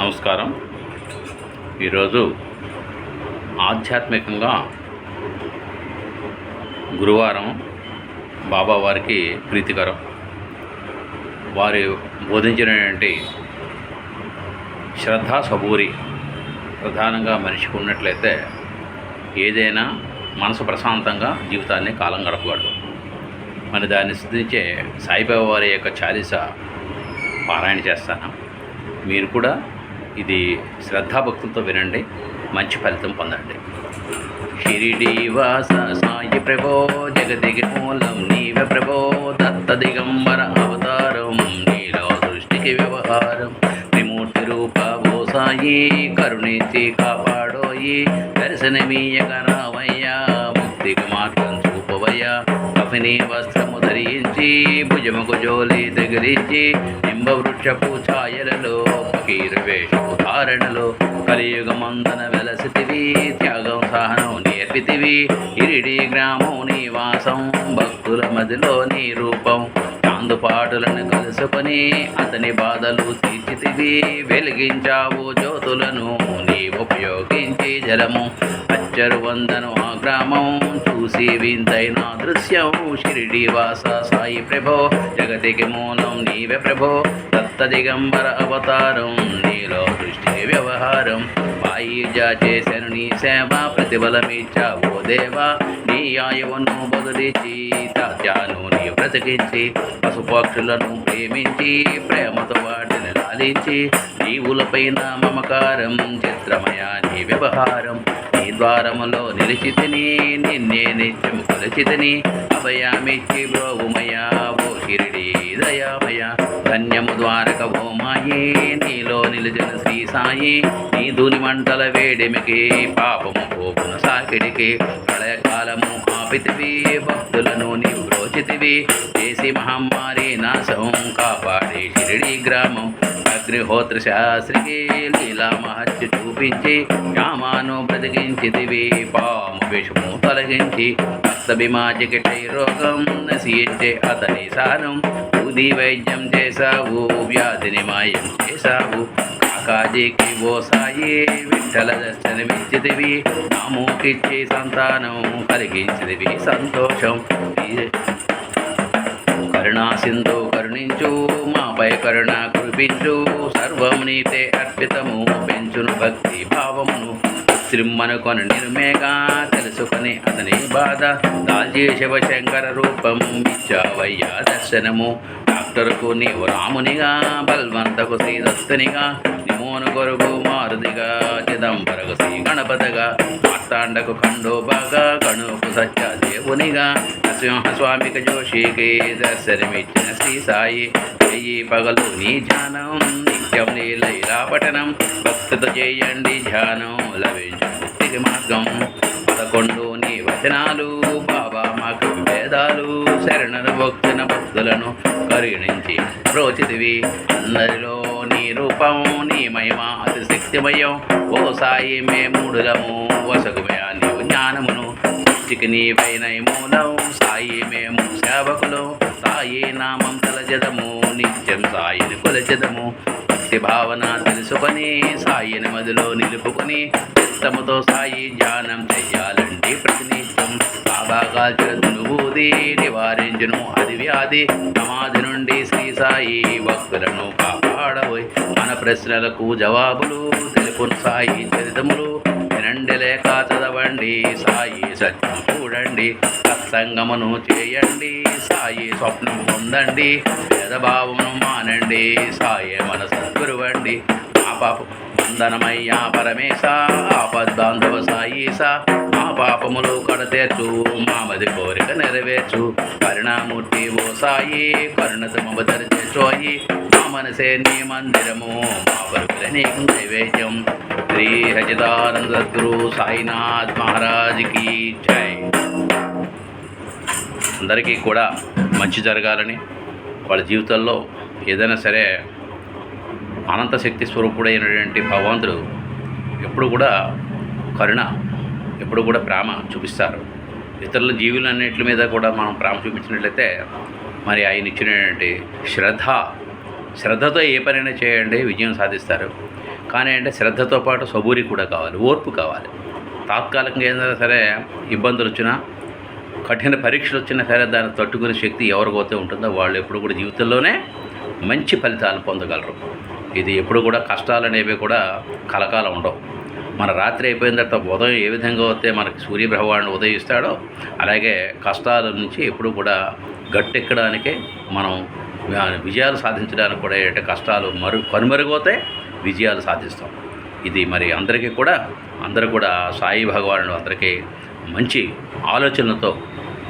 నమస్కారం. ఈరోజు ఆధ్యాత్మికంగా గురువారం బాబా వారికి ప్రీతికరం. వారు బోధించినటువంటి శ్రద్ధ సబూరి ప్రధానంగా మనిషికి ఉన్నట్లయితే ఏదైనా మనసు ప్రశాంతంగా జీవితాన్ని కాలం గడపగలడు మరి దాన్ని సిద్ధించే సాయిబాబా వారి యొక్క చాలీస పారాయణ చేస్తాను. మీరు కూడా ఇది శ్రద్ధాభక్తులతో వినండి మంచి ఫలితం పొందండి. షిరిడీవాస సాయి ప్రభో జగదిగ మూలం నీవ ప్రభో దత్త దిగంబర అవతారం నీలో సృష్టికి వ్యవహారం. త్రిమూర్తి రూప సాయి కరుణించి కాపాడోయి దర్శనమీయక రావయ్యా ముక్తికి మాట కఫిని వస్త్రము ధరించి భుజముకు జోలి దగ్గరించి నింబ వృక్షపు ఛాయలలో ఫకీర వేషపు ధారణలో కలియుగమందన వెలసితివి త్యాగం సహనం నేర్పితివి. ఇరిడి గ్రామం నివాసం భక్తుల మదిలో నీ రూపం. చాందుపాటులను కలుసుకొని అతని బాధలు తీర్చితివి. వెలిగించావు జ్యోతులను ఉపయోగించి జలము. అచ్చరు వందను ఆ గ్రామం చూసి వింతైన దృశ్యం. షిరిడి వాస సాయి ప్రభో జగతికి మూలం నీవే ప్రభో. దత్త దిగంబర అవతారం నీలో దృష్టి వ్యవహారం. వాయిజా చేశాను నీ సేవ ప్రతిఫలమిచ్చావు దేవా. నీ ఆయువును బదులిచి తాత్యాను నీ బ్రతికించి పశుపక్షులను ప్రేమించి ప్రేమతో వాటిని లాలించి జీవులపైన మమకారం చిత్రమయ నీ వ్యవహారం. నీ ద్వారములో నిలిచితిని నిన్నే నిత్యం కొలిచితిని అభయామిచ్చి బ్రోగుమయా ఓ షిరిడి దయామయ. ధన్యము ద్వారక భూమాయి నీలో నిలిచిన శ్రీ సాయి నీ ధూని మంటల వేడిమికి పాపము పోపున సాకిడికి. ప్రళయకాలము ఆపితివి భక్తులను నీవు బ్రోచితివి చేసి మహమ్మారి నాశం కాపాడి షిరిడి గ్రామం అగ్నిహోత్ర శాస్త్రికి లీలా మహత్య చూపించి శ్యామాను బ్రతికించితివి. పాము విషము తొలగించి రక్తభిమాచికిటై రోగం నశించే అతని సారం ఊది వైద్యం చేశావు వ్యాధిని మాయం చేశావు. కాకాజీకి ఓ సాయి విఠల దర్శనమిచ్చితివి నామూకిచ్చి సంతానం కలిగించితివి. సంతోషం కరుణా సింధు కరుణించు మాపై కరుణ కురిపించు. సర్వం నీతే అర్పితము పెంచును భక్తి భావమును. శ్రీమనుకొని నిర్మేగా తెలుసుకొని అతని బాధ. దాల్చి శివశంకర రూపం ఇచ్చావయ్యా దర్శనము. డాక్టర్కు నీవు రామునిగా బల్వంతకు శ్రీదత్తునిగా మోను కొరకు మారుదిగా చిదంబరకు శ్రీ గణపతగా మార్తాండకు ఖండోబాగా కణుకు సత్యదేవునిగా నరసింహస్వామికి జోషికి దర్శనమిచ్చిన శ్రీ సాయి. వెయ్యి పగలు నీ ధ్యానం నిత్యం నీ లైలా పఠనం భక్తితో చేయండి ధ్యానం లభించు ముక్తికి మార్గం. పదకొండు నీ వచనాలు బాబా మాకు వేదాలు శరణను భక్తున భక్తులను కరుణించి ప్రోచితివి. అందరిలో రూపము నీ మహిమ అతి శక్తిమయం. ఓ సాయి మే మూడులము వసగుమయ నీవు జ్ఞానమును. సృష్టికి నీవైన మూలం సాయి మేము సేవకులు. సాయి నామం తలజదము నిత్యం సాయిని కొలచదము భక్తి భావన తెలుసుకొని సాయిని మదిలో నిలుపుకొని చిత్తముతో సాయి ధ్యానం చెయ్యాలండి ప్రతినిత్యం. బాబా కాల్చిన నివారించును అది వ్యాధి. సమాధి నుండి శ్రీ సాయి ప్రశ్నలకు జవాబులు తెలుపును సాయి చరితములు. వినండి లేక చదవండి సాయి సత్యం చూడండి సత్సంగమును చేయండి సాయి స్వప్నం పొందండి భేదభావమును మానండి సాయి మనసు గురువండి. మా పాపం వందనమయ్యా పరమేశ ఆపద్బాంధవ సాయిస మా పాపములు కడతేర్చు మామది కోరిక నెరవేర్చు. కరుణామూర్తి ఓ సాయి కరుణత మమదరిచోయి మా మనసే నీ మందిరము మా పరుగుల నీకు నైవేద్యం. శ్రీ హజిదానంద సద్గురు సాయినాథ్ మహారాజ్కి జై. అందరికీ కూడా మంచి జరగాలని వాళ్ళ జీవితంలో ఏదైనా సరే అనంత శక్తి స్వరూపుడైనటువంటి భగవంతుడు ఎప్పుడు కూడా కరుణ ఎప్పుడు కూడా ప్రేమ చూపిస్తారు. ఇతరుల జీవులన్నింటి మీద కూడా మనం ప్రేమ చూపించినట్లయితే మరి ఆయన ఇచ్చినటువంటి శ్రద్ధ శ్రద్ధతో ఏ పనైనా చేయండి విజయం సాధిస్తారు. కానీ అంటే శ్రద్ధతో పాటు సబూరి కూడా కావాలి ఓర్పు కావాలి. తాత్కాలికంగా ఏదైనా సరే ఇబ్బందులు వచ్చినా కఠిన పరీక్షలు వచ్చినా సరే దాన్ని తట్టుకునే శక్తి ఎవరికైతే ఉంటుందో వాళ్ళు ఎప్పుడు కూడా జీవితంలోనే మంచి ఫలితాలను పొందగలరు. ఇది ఎప్పుడు కూడా కష్టాలు అనేవి కూడా కలకాలం ఉండవు. మన రాత్రి అయిపోయిన తర్వాత ఉదయం ఏ విధంగా వస్తే మనకి సూర్యభగవానుడు ఉదయిస్తాడో అలాగే కష్టాల నుంచి ఎప్పుడు కూడా గట్టెక్కడానికే మనం విజయాలు సాధించడానికి కూడా ఏంటంటే కష్టాలు మరు కనుమరుగవుతాయి విజయాలు సాధిస్తాం. ఇది మరి అందరికీ కూడా అందరూ కూడా సాయి భగవానుడు అందరికీ మంచి ఆలోచనలతో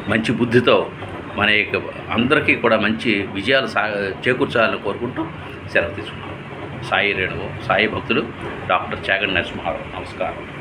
మంచి బుద్ధితో మన యొక్క అందరికీ కూడా మంచి విజయాలు సా చేకూర్చాలని కోరుకుంటూ సెలవు తీసుకున్నాం. సాయి రేణువు సాయి భక్తులు డాక్టర్ చాగండి నరసింహారావు. నమస్కారం.